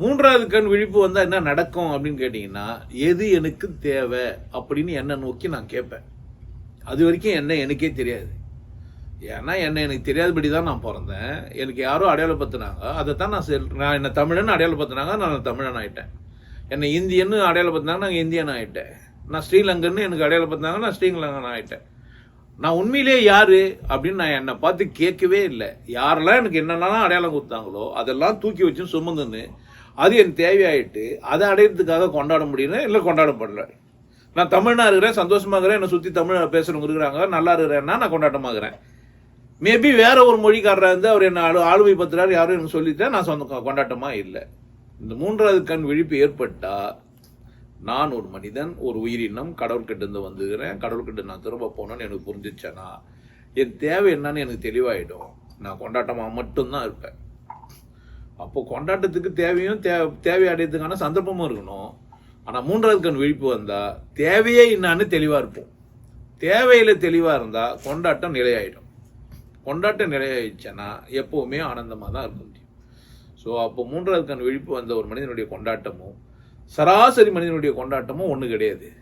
மூன்றாவது கண் விழிப்பு வந்தால் என்ன நடக்கும் அப்படின்னு கேட்டிங்கன்னா எது எனக்கு தேவை அப்படின்னு என்னை நோக்கி நான் கேட்பேன். அது வரைக்கும் என்ன எனக்கே தெரியாது. ஏன்னா என்ன எனக்கு தெரியாதபடி தான் நான் பிறந்தேன். எனக்கு யாரோ அடையாளப்படுத்தினாங்க. அதை தான் நான் செல் நான் என்னை தமிழன் அடையாளப்படுத்தினாங்க. நான் தமிழன் ஆகிட்டேன் என்னை இந்தியன்னு அடையாளப்படுத்தினாங்க. நான் இந்தியன் ஆயிட்டேன் நான் ஸ்ரீலங்கன்னு எனக்கு அடையாளப்படுத்தினாங்க. நான் ஸ்ரீலங்கன் ஆகிட்டேன் நான் உண்மையிலேயே யாரு அப்படின்னு நான் என்னை பார்த்து கேட்கவே இல்லை. யாரெல்லாம் எனக்கு என்னென்னலாம் அடையாளம் கொடுத்தாங்களோ அதெல்லாம் தூக்கி வச்சு சுமந்துன்னு அது என் தேவையாயிட்டு அதை அடையிறதுக்காக கொண்டாட முடியல இல்லை கொண்டாடப்படல நான் தமிழ்னா இருக்கிறேன் சந்தோஷமாக இருக்கிறேன் என்னை சுற்றி தமிழ் பேசுகிறவங்க இருக்கிறாங்க நல்லா இருக்கிறேன்னா நான் கொண்டாட்டமாகிறேன் மேபி வேற ஒரு மொழிக்காரராக இருந்து அவர் என்ன ஆளு ஆளுமை பத்துறாரு யாரும் எனக்கு சொல்லிட்டேன் நான் சொந்த கொண்டாட்டமாக இல்லை. இந்த மூன்றாவது கண் விழிப்பு ஏற்பட்டால் நான் ஒரு மனிதன் ஒரு உயிரினம் கடவுள்கிட்டேருந்து வந்துக்கிறேன் கடவுள்கிட்ட நான் திரும்ப போகணும்னு எனக்கு புரிஞ்சிச்சேன்னா என் தேவை என்னன்னு எனக்கு தெளிவாயிடும். நான் கொண்டாட்டமாக மட்டும்தான் இருப்பேன். அப்போ கொண்டாட்டத்துக்கு தேவையும் தே தேவை அடையிறதுக்கான சந்தர்ப்பமும் இருக்கணும். ஆனால் மூன்றாவது கண் விழிப்பு வந்தால் தேவையே என்னான்னு தெளிவாக இருப்போம். தேவையில் தெளிவாக இருந்தால் கொண்டாட்டம் நிலையாயிடும். கொண்டாட்டம் நிலையாயிடுச்சுன்னா எப்போவுமே ஆனந்தமாக தான் இருக்க முடியும். ஸோ அப்போ மூன்றாவது கண் விழிப்பு வந்த ஒரு மனிதனுடைய கொண்டாட்டமும் சராசரி மனிதனுடைய கொண்டாட்டமும் ஒன்று கிடையாது.